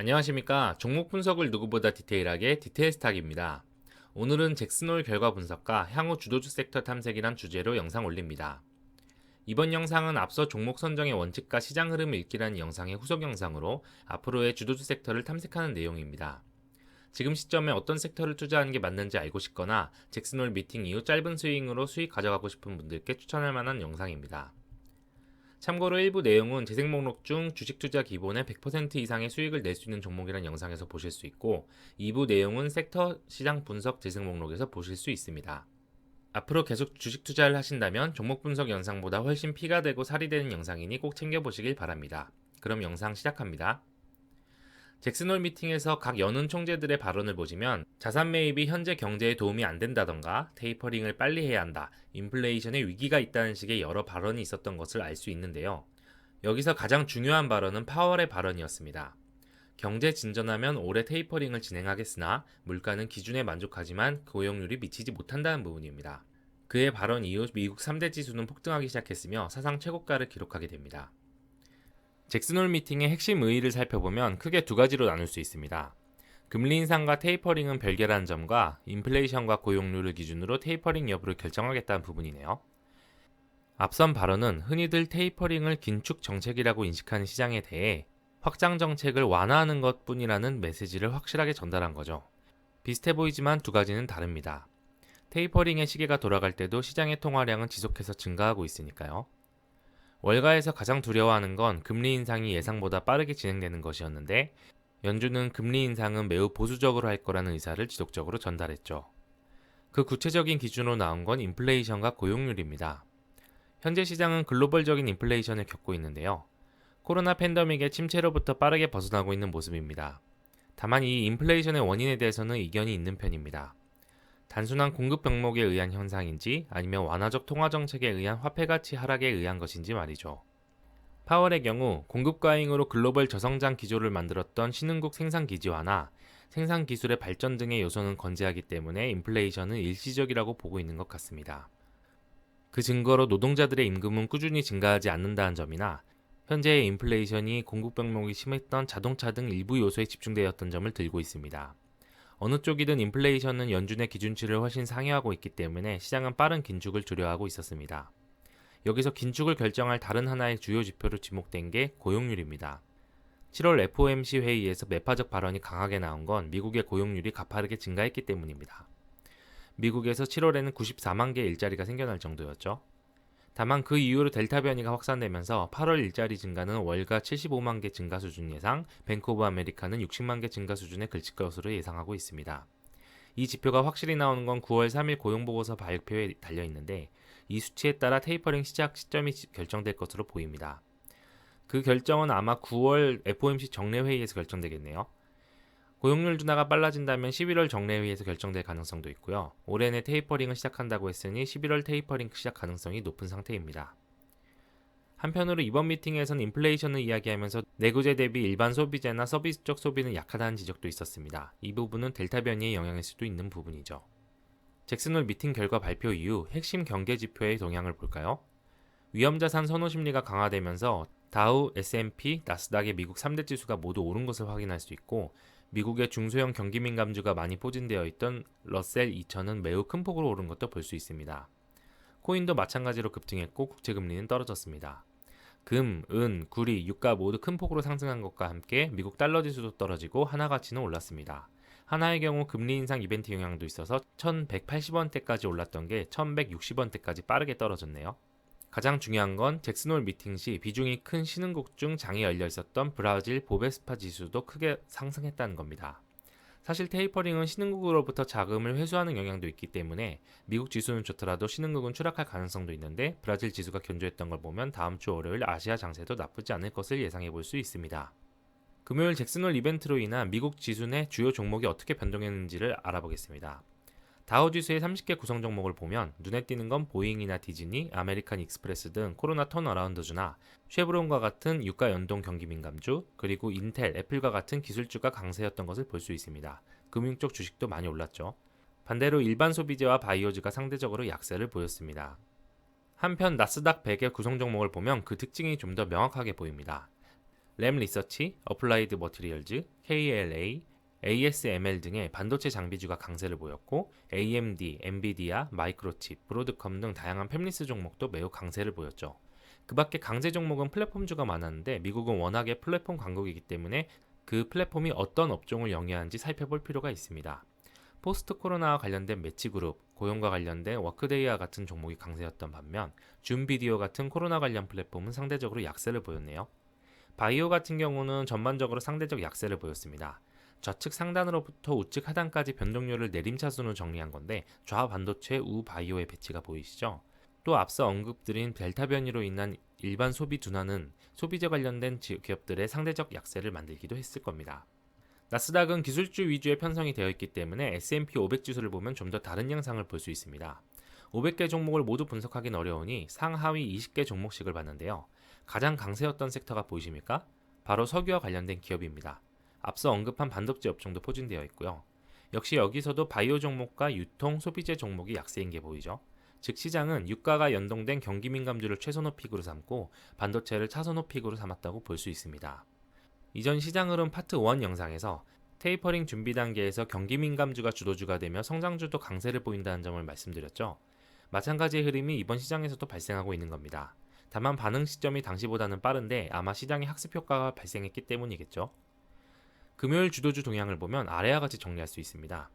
안녕하십니까. 종목 분석을 누구보다 디테일하게 디테일스탁입니다. 오늘은 잭슨홀 결과 분석과 향후 주도주 섹터 탐색이란 주제로 영상 올립니다. 이번 영상은 앞서 종목 선정의 원칙과 시장 흐름을 읽기라는 영상의 후속 영상으로 앞으로의 주도주 섹터를 탐색하는 내용입니다. 지금 시점에 어떤 섹터를 투자하는 게 맞는지 알고 싶거나 잭슨홀 미팅 이후 짧은 스윙으로 수익 가져가고 싶은 분들께 추천할 만한 영상입니다. 참고로 일부 내용은 재생 목록 중 주식 투자 기본에 100% 이상의 수익을 낼 수 있는 종목이라는 영상에서 보실 수 있고, 2부 내용은 섹터 시장 분석 재생 목록에서 보실 수 있습니다. 앞으로 계속 주식 투자를 하신다면 종목 분석 영상보다 훨씬 피가 되고 살이 되는 영상이니 꼭 챙겨보시길 바랍니다. 그럼 영상 시작합니다. 잭슨홀 미팅에서 각 연은 총재들의 발언을 보시면 자산 매입이 현재 경제에 도움이 안 된다던가 테이퍼링을 빨리 해야 한다, 인플레이션의 위기가 있다는 식의 여러 발언이 있었던 것을 알 수 있는데요. 여기서 가장 중요한 발언은 파월의 발언이었습니다. 경제 진전하면 올해 테이퍼링을 진행하겠으나 물가는 기준에 만족하지만 고용률이 미치지 못한다는 부분입니다. 그의 발언 이후 미국 3대 지수는 폭등하기 시작했으며 사상 최고가를 기록하게 됩니다. 잭슨홀 미팅의 핵심 의의를 살펴보면 크게 두 가지로 나눌 수 있습니다. 금리 인상과 테이퍼링은 별개라는 점과 인플레이션과 고용률을 기준으로 테이퍼링 여부를 결정하겠다는 부분이네요. 앞선 발언은 흔히들 테이퍼링을 긴축 정책이라고 인식하는 시장에 대해 확장 정책을 완화하는 것 뿐이라는 메시지를 확실하게 전달한 거죠. 비슷해 보이지만 두 가지는 다릅니다. 테이퍼링의 시계가 돌아갈 때도 시장의 통화량은 지속해서 증가하고 있으니까요. 월가에서 가장 두려워하는 건 금리 인상이 예상보다 빠르게 진행되는 것이었는데 연준은 금리 인상은 매우 보수적으로 할 거라는 의사를 지속적으로 전달했죠. 그 구체적인 기준으로 나온 건 인플레이션과 고용률입니다. 현재 시장은 글로벌적인 인플레이션을 겪고 있는데요. 코로나 팬데믹의 침체로부터 빠르게 벗어나고 있는 모습입니다. 다만 이 인플레이션의 원인에 대해서는 이견이 있는 편입니다. 단순한 공급 병목에 의한 현상인지 아니면 완화적 통화 정책에 의한 화폐 가치 하락에 의한 것인지 말이죠. 파월의 경우 공급 과잉으로 글로벌 저성장 기조를 만들었던 신흥국 생산 기지화나 생산 기술의 발전 등의 요소는 건재하기 때문에 인플레이션은 일시적이라고 보고 있는 것 같습니다. 그 증거로 노동자들의 임금은 꾸준히 증가하지 않는다는 점이나 현재의 인플레이션이 공급 병목이 심했던 자동차 등 일부 요소에 집중되었던 점을 들고 있습니다. 어느 쪽이든 인플레이션은 연준의 기준치를 훨씬 상회하고 있기 때문에 시장은 빠른 긴축을 두려워하고 있었습니다. 여기서 긴축을 결정할 다른 하나의 주요 지표로 지목된 게 고용률입니다. 7월 FOMC 회의에서 매파적 발언이 강하게 나온 건 미국의 고용률이 가파르게 증가했기 때문입니다. 미국에서 7월에는 94만 개의 일자리가 생겨날 정도였죠. 다만 그 이후로 델타 변이가 확산되면서 8월 일자리 증가는 월가 75만 개 증가 수준 예상, 뱅크 오브 아메리카는 60만 개 증가 수준에 그칠 것으로 예상하고 있습니다. 이 지표가 확실히 나오는 건 9월 3일 고용보고서 발표에 달려 있는데 이 수치에 따라 테이퍼링 시작 시점이 결정될 것으로 보입니다. 그 결정은 아마 9월 FOMC 정례 회의에서 결정되겠네요. 고용률 둔화가 빨라진다면 11월 정례회의에서 결정될 가능성도 있고요. 올해 내 테이퍼링을 시작한다고 했으니 11월 테이퍼링 시작 가능성이 높은 상태입니다. 한편으로 이번 미팅에서는 인플레이션을 이야기하면서 내구재 대비 일반 소비재나 서비스 쪽 소비는 약하다는 지적도 있었습니다. 이 부분은 델타 변이의 영향일 수도 있는 부분이죠. 잭슨홀 미팅 결과 발표 이후 핵심 경제 지표의 동향을 볼까요? 위험자산 선호 심리가 강화되면서 다우, S&P, 나스닥의 미국 3대 지수가 모두 오른 것을 확인할 수 있고 미국의 중소형 경기 민감주가 많이 포진되어 있던 러셀 2000은 매우 큰 폭으로 오른 것도 볼 수 있습니다. 코인도 마찬가지로 급등했고 국채 금리는 떨어졌습니다. 금, 은, 구리, 유가 모두 큰 폭으로 상승한 것과 함께 미국 달러 지수도 떨어지고 하나 가치는 올랐습니다. 하나의 경우 금리 인상 이벤트 영향도 있어서 1180원대까지 올랐던 게 1160원대까지 빠르게 떨어졌네요. 가장 중요한 건 잭슨홀 미팅 시 비중이 큰 신흥국 중 장이 열려 있었던 브라질 보베스파 지수도 크게 상승했다는 겁니다. 사실 테이퍼링은 신흥국으로부터 자금을 회수하는 영향도 있기 때문에 미국 지수는 좋더라도 신흥국은 추락할 가능성도 있는데 브라질 지수가 견조했던 걸 보면 다음 주 월요일 아시아 장세도 나쁘지 않을 것을 예상해 볼 수 있습니다. 금요일 잭슨홀 이벤트로 인한 미국 지수 내 주요 종목이 어떻게 변동했는지를 알아보겠습니다. 다우지수의 30개 구성 종목을 보면 눈에 띄는 건 보잉이나 디즈니, 아메리칸 익스프레스 등 코로나 턴어라운드주나 쉐브론과 같은 유가 연동 경기 민감주, 그리고 인텔, 애플과 같은 기술주가 강세였던 것을 볼 수 있습니다. 금융 쪽 주식도 많이 올랐죠. 반대로 일반 소비재와 바이오주가 상대적으로 약세를 보였습니다. 한편 나스닥 100의 구성 종목을 보면 그 특징이 좀 더 명확하게 보입니다. 램 리서치, 어플라이드 머티리얼즈, KLA, ASML 등의 반도체 장비주가 강세를 보였고 AMD, 엔비디아, 마이크로칩, 브로드컴 등 다양한 팹리스 종목도 매우 강세를 보였죠. 그 밖에 강세 종목은 플랫폼주가 많았는데 미국은 워낙에 플랫폼 강국이기 때문에 그 플랫폼이 어떤 업종을 영위하는지 살펴볼 필요가 있습니다. 포스트 코로나와 관련된 매치그룹, 고용과 관련된 워크데이와 같은 종목이 강세였던 반면 줌 비디오 같은 코로나 관련 플랫폼은 상대적으로 약세를 보였네요. 바이오 같은 경우는 전반적으로 상대적 약세를 보였습니다. 좌측 상단으로부터 우측 하단까지 변동률을 내림차순으로 정리한 건데 좌 반도체, 우 바이오의 배치가 보이시죠? 또 앞서 언급드린 델타 변이로 인한 일반 소비 둔화는 소비재 관련된 지- 기업들의 상대적 약세를 만들기도 했을 겁니다. 나스닥은 기술주 위주의 편성이 되어 있기 때문에 S&P 500 지수를 보면 좀 더 다른 양상을 볼 수 있습니다. 500개 종목을 모두 분석하기는 어려우니 상하위 20개 종목씩을 봤는데요. 가장 강세였던 섹터가 보이십니까? 바로 석유와 관련된 기업입니다. 앞서 언급한 반도체 업종도 포진되어 있고요. 역시 여기서도 바이오 종목과 유통, 소비재 종목이 약세인 게 보이죠. 즉 시장은 유가가 연동된 경기 민감주를 최선호 픽으로 삼고 반도체를 차선호 픽으로 삼았다고 볼 수 있습니다. 이전 시장 흐름 파트 1 영상에서 테이퍼링 준비 단계에서 경기 민감주가 주도주가 되며 성장주도 강세를 보인다는 점을 말씀드렸죠. 마찬가지의 흐름이 이번 시장에서도 발생하고 있는 겁니다. 다만 반응 시점이 당시보다는 빠른데 아마 시장의 학습 효과가 발생했기 때문이겠죠. 금요일 주도주 동향을 보면 아래와 같이 정리할 수 있습니다.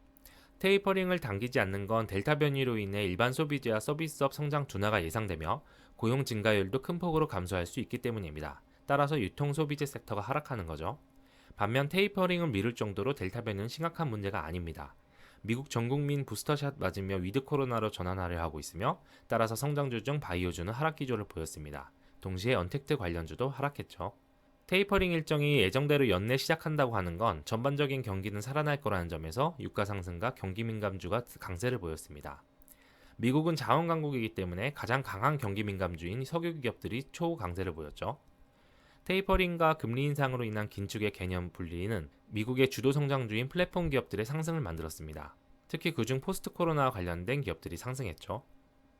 테이퍼링을 당기지 않는 건 델타 변이로 인해 일반 소비재와 서비스업 성장 둔화가 예상되며 고용 증가율도 큰 폭으로 감소할 수 있기 때문입니다. 따라서 유통 소비재 섹터가 하락하는 거죠. 반면 테이퍼링을 미룰 정도로 델타 변이는 심각한 문제가 아닙니다. 미국 전 국민 부스터샷 맞으며 위드 코로나로 전환하려 하고 있으며 따라서 성장주 중 바이오주는 하락 기조를 보였습니다. 동시에 언택트 관련주도 하락했죠. 테이퍼링 일정이 예정대로 연내 시작한다고 하는 건 전반적인 경기는 살아날 거라는 점에서 유가 상승과 경기 민감주가 강세를 보였습니다. 미국은 자원 강국이기 때문에 가장 강한 경기 민감주인 석유 기업들이 초강세를 보였죠. 테이퍼링과 금리 인상으로 인한 긴축의 개념 분리는 미국의 주도 성장주인 플랫폼 기업들의 상승을 만들었습니다. 특히 그중 포스트 코로나와 관련된 기업들이 상승했죠.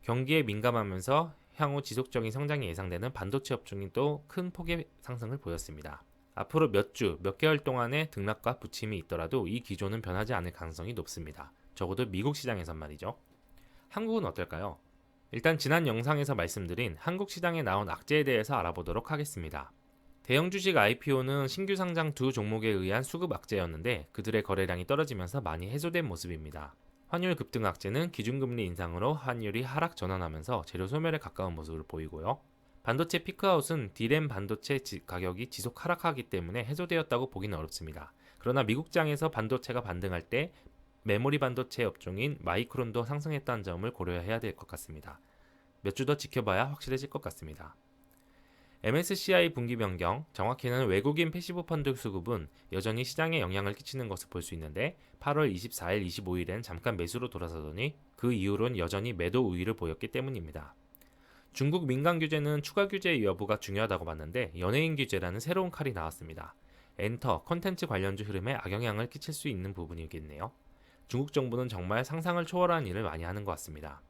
경기에 민감하면서 향후 지속적인 성장이 예상되는 반도체 업종이 또큰 폭의 상승을 보였습니다. 앞으로 몇 주, 몇 개월 동안의 등락과 부침이 있더라도 이 기조는 변하지 않을 가능성이 높습니다. 적어도 미국 시장에선 말이죠. 한국은 어떨까요? 일단 지난 영상에서 말씀드린 한국 시장에 나온 악재에 대해서 알아보도록 하겠습니다. 대형 주식 IPO는 신규 상장 두 종목에 의한 수급 악재였는데 그들의 거래량이 떨어지면서 많이 해소된 모습입니다. 환율 급등 악재는 기준금리 인상으로 환율이 하락 전환하면서 재료 소멸에 가까운 모습을 보이고요. 반도체 피크아웃은 디램 반도체 지- 가격이 지속 하락하기 때문에 해소되었다고 보기는 어렵습니다. 그러나 미국장에서 반도체가 반등할 때 메모리 반도체 업종인 마이크론도 상승했다는 점을 고려해야 될 것 같습니다. 몇 주 더 지켜봐야 확실해질 것 같습니다. MSCI 분기 변경, 정확히는 외국인 패시브 펀드 수급은 여전히 시장에 영향을 끼치는 것을 볼 수 있는데 8월 24일, 25일엔 잠깐 매수로 돌아서더니 그 이후로는 여전히 매도 우위를 보였기 때문입니다. 중국 민간 규제는 추가 규제 여부가 중요하다고 봤는데 연예인 규제라는 새로운 칼이 나왔습니다. 엔터, 컨텐츠 관련주 흐름에 악영향을 끼칠 수 있는 부분이겠네요. 중국 정부는 정말 상상을 초월한 일을 많이 하는 것 같습니다.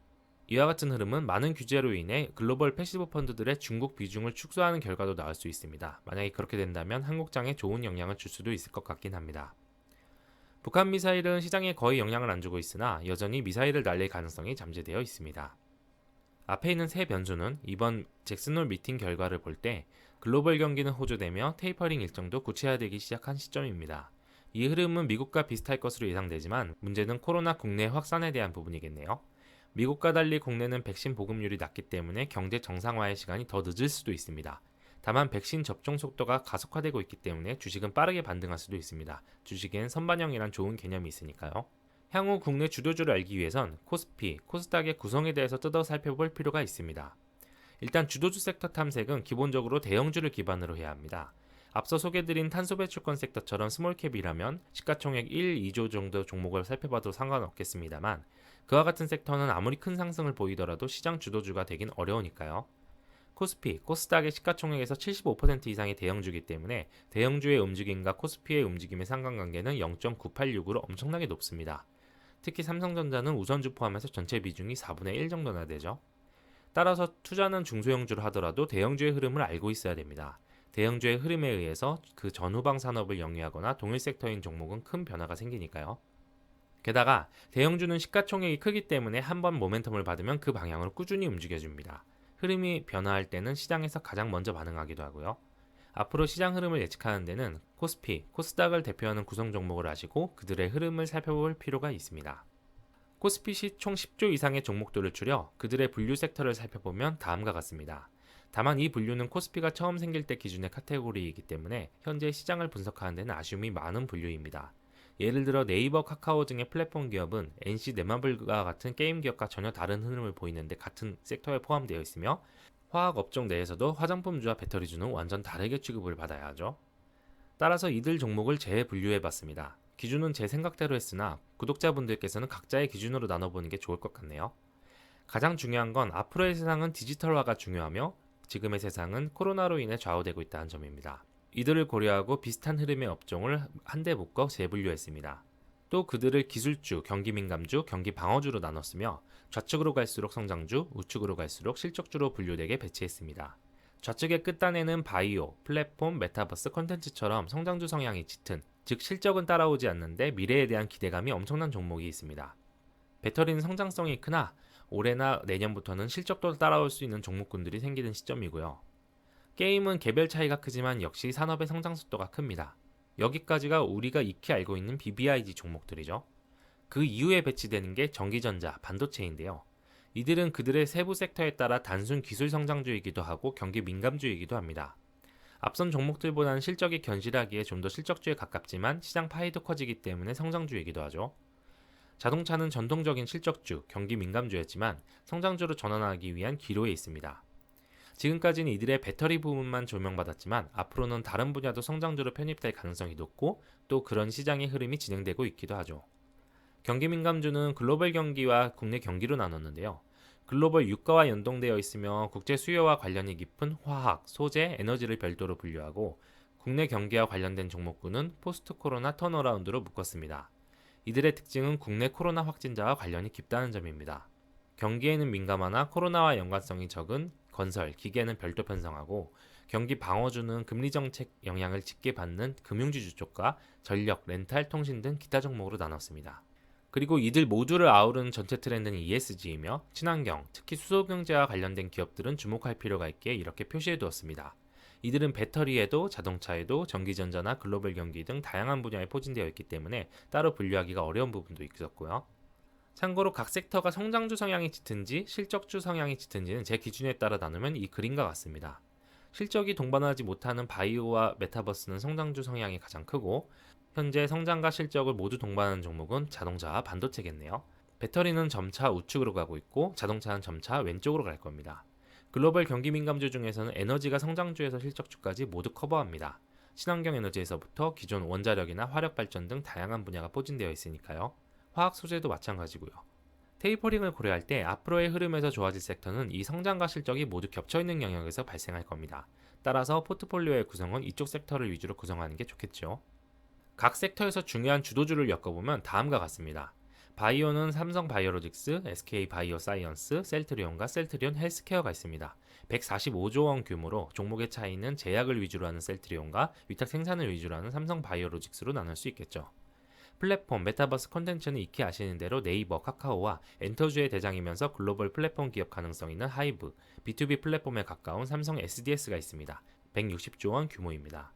이와 같은 흐름은 많은 규제로 인해 글로벌 패시브 펀드들의 중국 비중을 축소하는 결과도 나올 수 있습니다. 만약에 그렇게 된다면 한국장에 좋은 영향을 줄 수도 있을 것 같긴 합니다. 북한 미사일은 시장에 거의 영향을 안 주고 있으나 여전히 미사일을 날릴 가능성이 잠재되어 있습니다. 앞에 있는 세 변수는 이번 잭슨홀 미팅 결과를 볼 때 글로벌 경기는 호조되며 테이퍼링 일정도 구체화되기 시작한 시점입니다. 이 흐름은 미국과 비슷할 것으로 예상되지만 문제는 코로나 국내 확산에 대한 부분이겠네요. 미국과 달리 국내는 백신 보급률이 낮기 때문에 경제 정상화의 시간이 더 늦을 수도 있습니다. 다만 백신 접종 속도가 가속화되고 있기 때문에 주식은 빠르게 반등할 수도 있습니다. 주식엔 선반영이란 좋은 개념이 있으니까요. 향후 국내 주도주를 알기 위해선 코스피, 코스닥의 구성에 대해서 뜯어 살펴볼 필요가 있습니다. 일단 주도주 섹터 탐색은 기본적으로 대형주를 기반으로 해야 합니다. 앞서 소개드린 탄소배출권 섹터처럼 스몰캡이라면 시가총액 1, 2조 정도 종목을 살펴봐도 상관없겠습니다만 그와 같은 섹터는 아무리 큰 상승을 보이더라도 시장 주도주가 되긴 어려우니까요. 코스피, 코스닥의 시가총액에서 75% 이상이 대형주기 때문에 대형주의 움직임과 코스피의 움직임의 상관관계는 0.986으로 엄청나게 높습니다. 특히 삼성전자는 우선주 포함해서 전체 비중이 4분의 1 정도나 되죠. 따라서 투자는 중소형주를 하더라도 대형주의 흐름을 알고 있어야 됩니다. 대형주의 흐름에 의해서 그 전후방 산업을 영위하거나 동일 섹터인 종목은 큰 변화가 생기니까요. 게다가 대형주는 시가총액이 크기 때문에 한 번 모멘텀을 받으면 그 방향으로 꾸준히 움직여줍니다. 흐름이 변화할 때는 시장에서 가장 먼저 반응하기도 하고요. 앞으로 시장 흐름을 예측하는 데는 코스피, 코스닥을 대표하는 구성 종목을 아시고 그들의 흐름을 살펴볼 필요가 있습니다. 코스핏이 총 10조 이상의 종목들을 추려 그들의 분류 섹터를 살펴보면 다음과 같습니다. 다만 이 분류는 코스피가 처음 생길 때 기준의 카테고리이기 때문에 현재 시장을 분석하는 데는 아쉬움이 많은 분류입니다. 예를 들어 네이버, 카카오 등의 플랫폼 기업은 NC 네마블과 같은 게임 기업과 전혀 다른 흐름을 보이는데 같은 섹터에 포함되어 있으며 화학 업종 내에서도 화장품주와 배터리주는 완전 다르게 취급을 받아야 하죠. 따라서 이들 종목을 재분류해 봤습니다. 기준은 제 생각대로 했으나 구독자분들께서는 각자의 기준으로 나눠보는 게 좋을 것 같네요. 가장 중요한 건 앞으로의 세상은 디지털화가 중요하며 지금의 세상은 코로나로 인해 좌우되고 있다는 점입니다. 이들을 고려하고 비슷한 흐름의 업종을 한데 묶어 재분류했습니다. 또 그들을 기술주, 경기 민감주, 경기 방어주로 나눴으며 좌측으로 갈수록 성장주, 우측으로 갈수록 실적주로 분류되게 배치했습니다. 좌측의 끝단에는 바이오, 플랫폼, 메타버스, 컨텐츠처럼 성장주 성향이 짙은, 즉 실적은 따라오지 않는데 미래에 대한 기대감이 엄청난 종목이 있습니다. 배터리는 성장성이 크나 올해나 내년부터는 실적도 따라올 수 있는 종목군들이 생기는 시점이고요. 게임은 개별 차이가 크지만 역시 산업의 성장 속도가 큽니다. 여기까지가 우리가 익히 알고 있는 BBIG 종목들이죠. 그 이후에 배치되는 게 전기전자, 반도체인데요. 이들은 그들의 세부 섹터에 따라 단순 기술 성장주이기도 하고 경기 민감주이기도 합니다. 앞선 종목들보다는 실적이 견실하기에 좀 더 실적주에 가깝지만 시장 파이도 커지기 때문에 성장주이기도 하죠. 자동차는 전통적인 실적주, 경기 민감주였지만 성장주로 전환하기 위한 기로에 있습니다. 지금까지는 이들의 배터리 부분만 조명받았지만 앞으로는 다른 분야도 성장주로 편입될 가능성이 높고 또 그런 시장의 흐름이 진행되고 있기도 하죠. 경기 민감주는 글로벌 경기와 국내 경기로 나눴는데요. 글로벌 유가와 연동되어 있으며 국제 수요와 관련이 깊은 화학, 소재, 에너지를 별도로 분류하고 국내 경기와 관련된 종목군은 포스트 코로나 턴어라운드로 묶었습니다. 이들의 특징은 국내 코로나 확진자와 관련이 깊다는 점입니다. 경기에는 민감하나 코로나와 연관성이 적은 건설, 기계는 별도 편성하고 경기 방어주는 금리 정책 영향을 짙게 받는 금융주주 쪽과 전력, 렌탈, 통신 등 기타 종목으로 나눴습니다. 그리고 이들 모두를 아우르는 전체 트렌드는 ESG이며 친환경, 특히 수소경제와 관련된 기업들은 주목할 필요가 있기에 이렇게 표시해 두었습니다. 이들은 배터리에도 자동차에도 전기전자나 글로벌 경기 등 다양한 분야에 포진되어 있기 때문에 따로 분류하기가 어려운 부분도 있었고요. 참고로 각 섹터가 성장주 성향이 짙은지 실적주 성향이 짙은지는 제 기준에 따라 나누면 이 그림과 같습니다. 실적이 동반하지 못하는 바이오와 메타버스는 성장주 성향이 가장 크고 현재 성장과 실적을 모두 동반하는 종목은 자동차와 반도체겠네요. 배터리는 점차 우측으로 가고 있고 자동차는 점차 왼쪽으로 갈 겁니다. 글로벌 경기 민감주 중에서는 에너지가 성장주에서 실적주까지 모두 커버합니다. 친환경 에너지에서부터 기존 원자력이나 화력 발전 등 다양한 분야가 포진되어 있으니까요. 화학 소재도 마찬가지고요. 테이퍼링을 고려할 때 앞으로의 흐름에서 좋아질 섹터는 이 성장과 실적이 모두 겹쳐 있는 영역에서 발생할 겁니다. 따라서 포트폴리오의 구성은 이쪽 섹터를 위주로 구성하는 게 좋겠죠. 각 섹터에서 중요한 주도주를 엮어보면 다음과 같습니다. 바이오는 삼성 바이오로직스, SK 바이오 사이언스, 셀트리온과 셀트리온 헬스케어가 있습니다. 145조 원 규모로 종목의 차이는 제약을 위주로 하는 셀트리온과 위탁 생산을 위주로 하는 삼성 바이오로직스로 나눌 수 있겠죠. 플랫폼, 메타버스 콘텐츠는 익히 아시는 대로 네이버, 카카오와 엔터주의 대장이면서 글로벌 플랫폼 기업 가능성 있는 하이브, B2B 플랫폼에 가까운 삼성 SDS가 있습니다. 160조 원 규모입니다.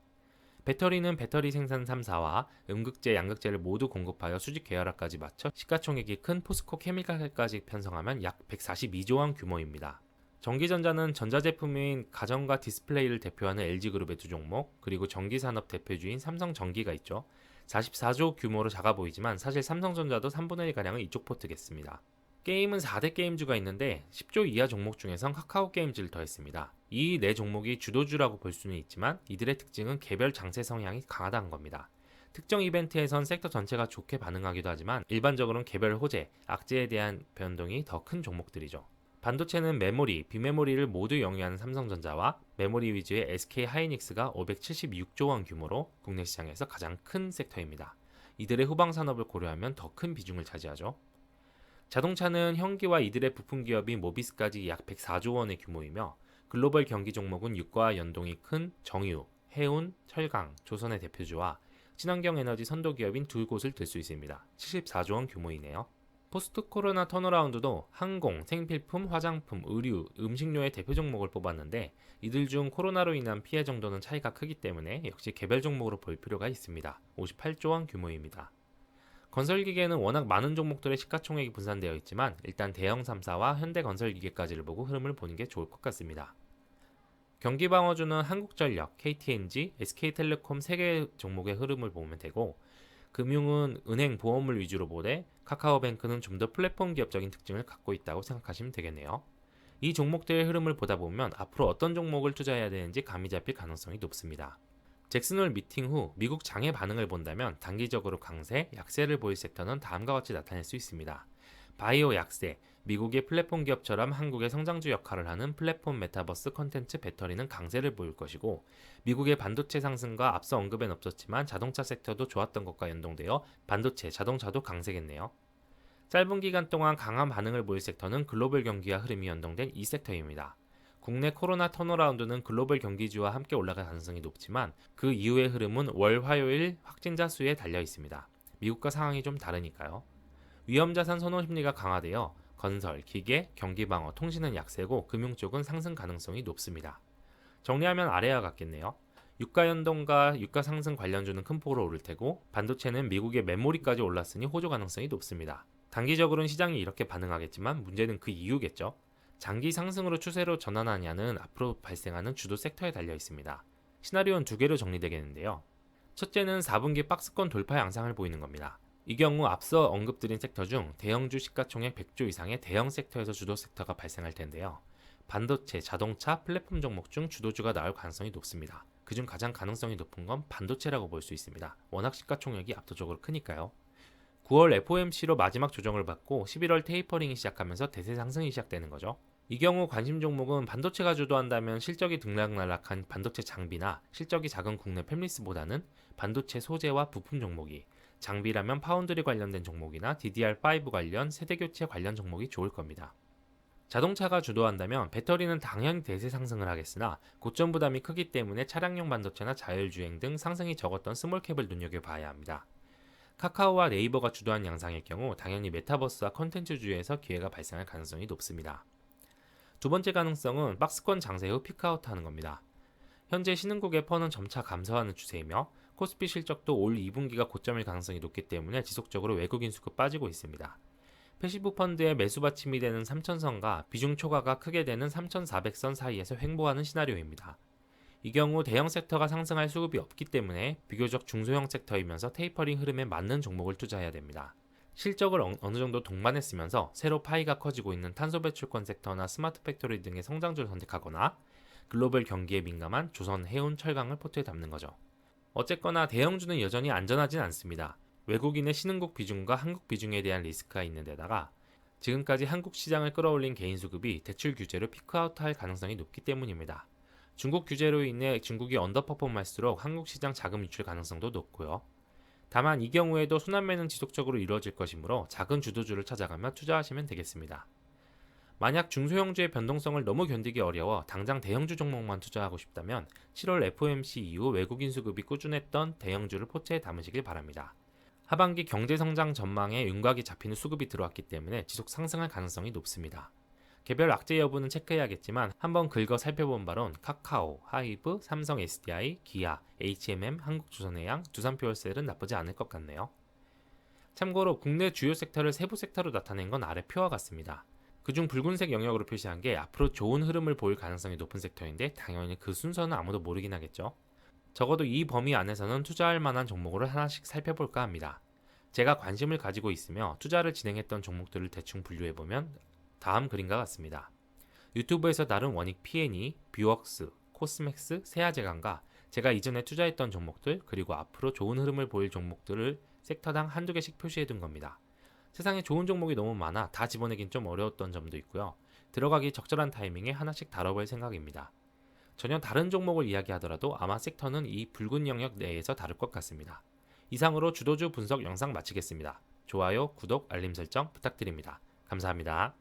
배터리는 배터리 생산 3사와 음극재, 양극재를 모두 공급하여 수직 계열화까지 맞춰 시가총액이 큰 포스코 케미칼까지 편성하면 약 142조 원 규모입니다. 전기전자는 전자제품인 가전과 디스플레이를 대표하는 LG그룹의 두 종목, 그리고 전기산업 대표주인 삼성전기가 있죠. 44조 규모로 작아 보이지만 사실 삼성전자도 3분의 1가량은 이쪽 포트겠습니다. 게임은 4대 게임주가 있는데 10조 이하 종목 중에선 카카오 게임즈를 더했습니다. 이 네 종목이 주도주라고 볼 수는 있지만 이들의 특징은 개별 장세 성향이 강하다는 겁니다. 특정 이벤트에선 섹터 전체가 좋게 반응하기도 하지만 일반적으로는 개별 호재, 악재에 대한 변동이 더 큰 종목들이죠. 반도체는 메모리, 비메모리를 모두 영위하는 삼성전자와 메모리 위주의 SK 하이닉스가 576조 원 규모로 국내 시장에서 가장 큰 섹터입니다. 이들의 후방 산업을 고려하면 더 큰 비중을 차지하죠. 자동차는 현기와 이들의 부품 기업인 모비스까지 약 104조 원의 규모이며 글로벌 경기 종목은 유가와 연동이 큰 정유, 해운, 철강, 조선의 대표주와 친환경 에너지 선도 기업인 두 곳을 들 수 있습니다. 74조 원 규모이네요. 포스트 코로나 턴어라운드도 항공, 생필품, 화장품, 의류, 음식료의 대표 종목을 뽑았는데 이들 중 코로나로 인한 피해 정도는 차이가 크기 때문에 역시 개별 종목으로 볼 필요가 있습니다. 58조 원 규모입니다. 건설기계는 워낙 많은 종목들의 시가총액이 분산되어 있지만 일단 대형 3사와 현대건설기계까지를 보고 흐름을 보는 게 좋을 것 같습니다. 경기방어주는 한국전력, KTNG, SK텔레콤 3개 종목의 흐름을 보면 되고 금융은 은행, 보험을 위주로 보되 카카오뱅크는 좀 더 플랫폼 기업적인 특징을 갖고 있다고 생각하시면 되겠네요. 이 종목들의 흐름을 보다 보면 앞으로 어떤 종목을 투자해야 되는지 감이 잡힐 가능성이 높습니다. 잭슨홀 미팅 후 미국 장의 반응을 본다면 단기적으로 강세, 약세를 보일 섹터는 다음과 같이 나타낼 수 있습니다. 바이오 약세, 미국의 플랫폼 기업처럼 한국의 성장주 역할을 하는 플랫폼 메타버스 컨텐츠 배터리는 강세를 보일 것이고 미국의 반도체 상승과 앞서 언급엔 없었지만 자동차 섹터도 좋았던 것과 연동되어 반도체, 자동차도 강세겠네요. 짧은 기간 동안 강한 반응을 보일 섹터는 글로벌 경기와 흐름이 연동된 이 섹터입니다. 국내 코로나 턴어라운드는 글로벌 경기주와 함께 올라갈 가능성이 높지만 그 이후의 흐름은 월 화요일 확진자 수에 달려 있습니다. 미국과 상황이 좀 다르니까요. 위험자산 선호 심리가 강화되어 건설, 기계, 경기방어, 통신은 약세고 금융 쪽은 상승 가능성이 높습니다. 정리하면 아래와 같겠네요. 유가 연동과 유가 상승 관련주는 큰 폭으로 오를 테고 반도체는 미국의 메모리까지 올랐으니 호조 가능성이 높습니다. 단기적으로는 시장이 이렇게 반응하겠지만 문제는 그 이유겠죠. 장기 상승으로 추세로 전환하냐는 앞으로 발생하는 주도 섹터에 달려 있습니다. 시나리오는 두 개로 정리되겠는데요. 첫째는 4분기 박스권 돌파 양상을 보이는 겁니다. 이 경우 앞서 언급드린 섹터 중 대형주 시가총액 100조 이상의 대형 섹터에서 주도 섹터가 발생할 텐데요. 반도체, 자동차, 플랫폼 종목 중 주도주가 나올 가능성이 높습니다. 그중 가장 가능성이 높은 건 반도체라고 볼 수 있습니다. 워낙 시가총액이 압도적으로 크니까요. 9월 FOMC로 마지막 조정을 받고 11월 테이퍼링이 시작하면서 대세 상승이 시작되는 거죠. 이 경우 관심 종목은 반도체가 주도한다면 실적이 등락날락한 반도체 장비나 실적이 작은 국내 팹리스보다는 반도체 소재와 부품 종목이 장비라면 파운드리 관련된 종목이나 DDR5 관련 세대 교체 관련 종목이 좋을 겁니다. 자동차가 주도한다면 배터리는 당연히 대세 상승을 하겠으나 고점 부담이 크기 때문에 차량용 반도체나 자율주행 등 상승이 적었던 스몰캡을 눈여겨봐야 합니다. 카카오와 네이버가 주도한 양상의 경우 당연히 메타버스와 컨텐츠 주에서 기회가 발생할 가능성이 높습니다. 두 번째 가능성은 박스권 장세 후 피크아웃 하는 겁니다. 현재 신흥국의 퍼는 점차 감소하는 추세이며 코스피 실적도 올 2분기가 고점일 가능성이 높기 때문에 지속적으로 외국인 수급 빠지고 있습니다. 패시브 펀드의 매수 받침이 되는 3천선과 비중 초과가 크게 되는 3,400선 사이에서 횡보하는 시나리오입니다. 이 경우 대형 섹터가 상승할 수급이 없기 때문에 비교적 중소형 섹터이면서 테이퍼링 흐름에 맞는 종목을 투자해야 됩니다. 실적을 어 느 정도 동반했으면서 새로 파이가 커지고 있는 탄소 배출권 섹터나 스마트 팩토리 등의 성장주를 선택하거나 글로벌 경기에 민감한 조선, 해운, 철강을 포트에 담는 거죠. 어쨌거나 대형주는 여전히 안전하진 않습니다. 외국인의 신흥국 비중과 한국 비중에 대한 리스크가 있는 데다가 지금까지 한국 시장을 끌어올린 개인 수급이 대출 규제로 피크아웃할 가능성이 높기 때문입니다. 중국 규제로 인해 중국이 언더퍼폼할수록 한국 시장 자금 유출 가능성도 높고요. 다만 이 경우에도 순환매는 지속적으로 이루어질 것이므로 작은 주도주를 찾아가며 투자하시면 되겠습니다. 만약 중소형주의 변동성을 너무 견디기 어려워 당장 대형주 종목만 투자하고 싶다면 7월 FOMC 이후 외국인 수급이 꾸준했던 대형주를 포트에 담으시길 바랍니다. 하반기 경제 성장 전망에 윤곽이 잡히는 수급이 들어왔기 때문에 지속 상승할 가능성이 높습니다. 개별 악재 여부는 체크해야겠지만 한번 긁어 살펴본 바론 카카오, 하이브, 삼성 SDI, 기아, HMM, 한국조선해양, 두산표열셀은 나쁘지 않을 것 같네요. 참고로 국내 주요 섹터를 세부 섹터로 나타낸 건 아래 표와 같습니다. 그중 붉은색 영역으로 표시한 게 앞으로 좋은 흐름을 보일 가능성이 높은 섹터인데 당연히 그 순서는 아무도 모르긴 하겠죠. 적어도 이 범위 안에서는 투자할 만한 종목을 하나씩 살펴볼까 합니다. 제가 관심을 가지고 있으며 투자를 진행했던 종목들을 대충 분류해보면 다음 그림과 같습니다. 유튜브에서 다룬 원익 P&E, 뷰웍스, 코스맥스, 세아제강과 제가 이전에 투자했던 종목들 그리고 앞으로 좋은 흐름을 보일 종목들을 섹터당 한두 개씩 표시해 둔 겁니다. 세상에 좋은 종목이 너무 많아 다 집어내긴 좀 어려웠던 점도 있고요. 들어가기 적절한 타이밍에 하나씩 다뤄볼 생각입니다. 전혀 다른 종목을 이야기하더라도 아마 섹터는 이 붉은 영역 내에서 다룰 것 같습니다. 이상으로 주도주 분석 영상 마치겠습니다. 좋아요, 구독, 알림 설정 부탁드립니다. 감사합니다.